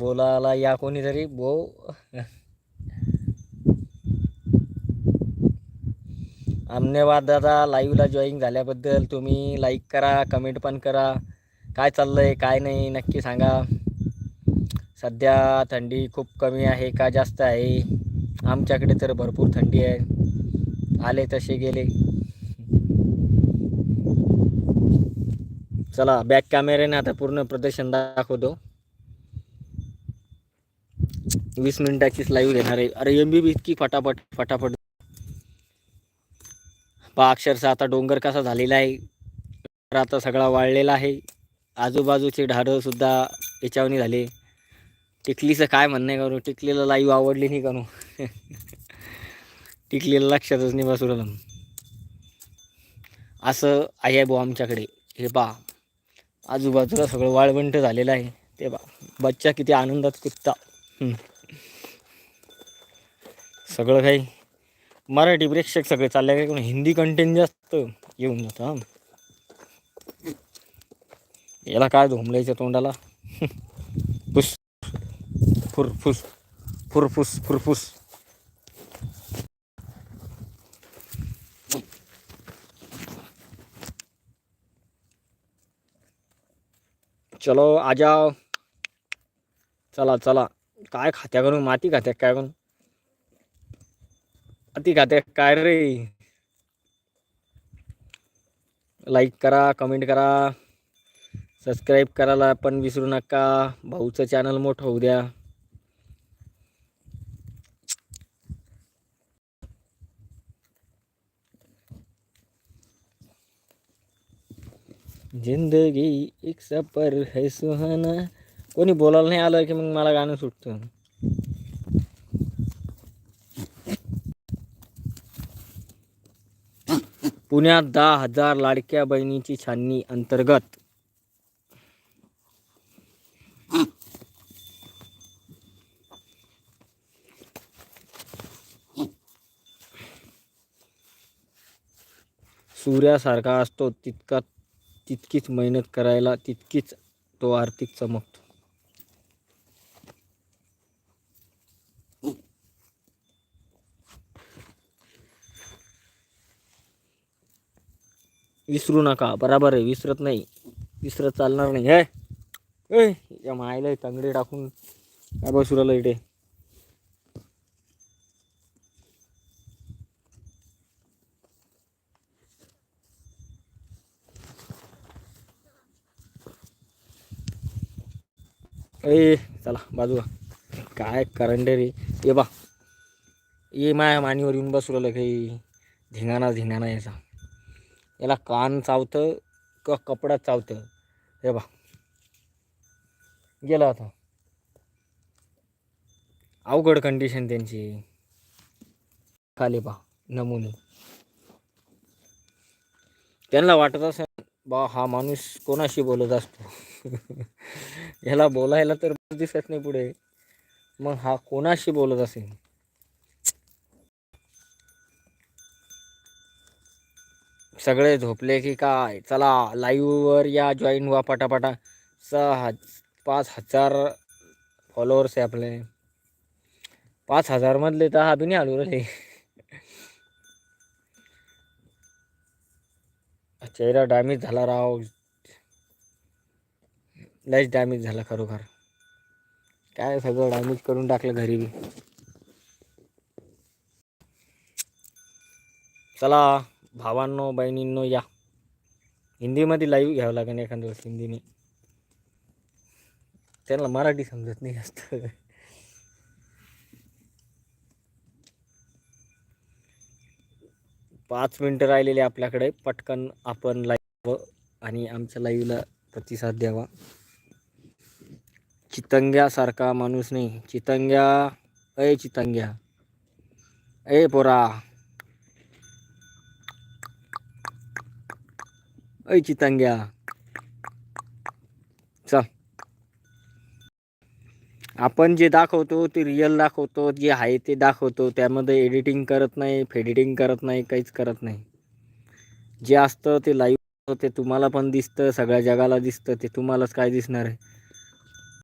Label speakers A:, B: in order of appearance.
A: बोलायला या कोणीतरी बो धन्यवाद दादा लाईव्हला जॉईन झाल्याबद्दल तुम्ही लाईक करा कमेंट पण करा. काय चाललंय काय नाही नक्की सांगा. सध्या थंडी खूप कमी आहे का जास्त आहे? आमच्याकडे तर भरपूर थंडी आहे. आले तसे गेले. चला बॅक कॅमेऱ्याने आता पूर्ण प्रदर्शन दाखवतो. वीस मिनिटाचीच लाईव्ह घेणार आहे. अरे एम बी बी इतकी फटाफट फटाफट. पा अक्षरशः आता डोंगर कसा झालेला आहे. तर आता सगळा वाळलेला आहे. आजूबाजूचे ढाडं सुद्धा झाले. टिकलीचं काय म्हणणं आहे करू? टिकलीला लाईव्ह आवडली नाही करू. टिकलीला लक्षातच नाही बसू राहिलं असं आहे बुवा आमच्याकडे. हे पहा आजूबाजूला सगळं वाळवंट झालेलं आहे. ते बा बच्चा किती आनंदात कुत्ता सगळं काही मराठी प्रेक्षक सगळे चालले काय कोण हिंदी कंटेंट जास्त येऊन जातं याला काय धोंबलायचं तोंडाला? फुस फुरफुस फुरफुस फुरफुस चलो आ जाओ. चला चला. काय खात्या करून माती खात्या काय करून? अति खात्या काय रे? लाईक करा कमेंट करा. सबस्क्राईब करायला पण विसरू नका. भाऊचं चॅनल मोठं होऊ द्या. जिंदगी एक सफर है सुहाना. कोणी बोलायला नाही आलं की मग मला गाणं सुटतं. पुण्यात दहा हजार लाडक्या बहिणीची छाननी अंतर्गत. सूर्यासारखा असतो तितका तितकीच मेहनत करायला तितकीच तो आर्थिक चमकतो. विसरू नका. बराबर आहे. विसरत नाही. विसरत चालणार नाही. हे. ए या मायला तंगडे टाकून काय बसू राहिलं इथे? ए चला बाजूला. काय करंडे रे? ये बा. ये माया मानीवर येऊन बसू राहिलं काही धिंगाणा धिंगाणा याचा. याला कान चावतं का कपडा चावतं. हे बा गेला आता. अवघड कंडिशन त्यांची. खाली पा नमुने. त्यांना वाटत असेल बा हा माणूस कोणाशी बोलत असतो? याला बोलायला तर दिसत नाही पुढे. मग हा कोणाशी बोलत असेल? सगळे झोपले की काय? चला लाईव्हवर या जॉईन व्हा पटापटा. सहा पाच हजार फॉलोअर्स आहे आपले. पाच हजारमधले तर हा बी नाही आलो रे. चेहरा डॅमेज झाला राव. लयच डॅमेज झाला खरोखर. काय सगळं डॅमेज करून टाकलं घरी बी. चला. भावांनो बहिणींनो या. हिंदीमध्ये लाईव्ह घ्यावं लागेल एखाद्या दिवस हिंदीने. त्यांना मराठी समजत नाही जास्त. पाच मिनटं राहिलेले आपल्याकडे. पटकन आपण लाईव्ह आणि आमच्या लाईव्हला प्रतिसाद द्यावा. चितंग्यासारखा माणूस नाही. चितंग्या अय चितंग्या. ए पोरा. अय चितांग्या चल आपण जे दाखवतो ते रिअल दाखवतो जे आहे ते दाखवतो त्यामध्ये एडिटिंग करत नाही फेडिटिंग करत नाही काहीच करत नाही. जे असतं ते लाईव्ह ते तुम्हाला पण दिसतं सगळ्या जगाला दिसतं ते तुम्हालाच काय दिसणार आहे?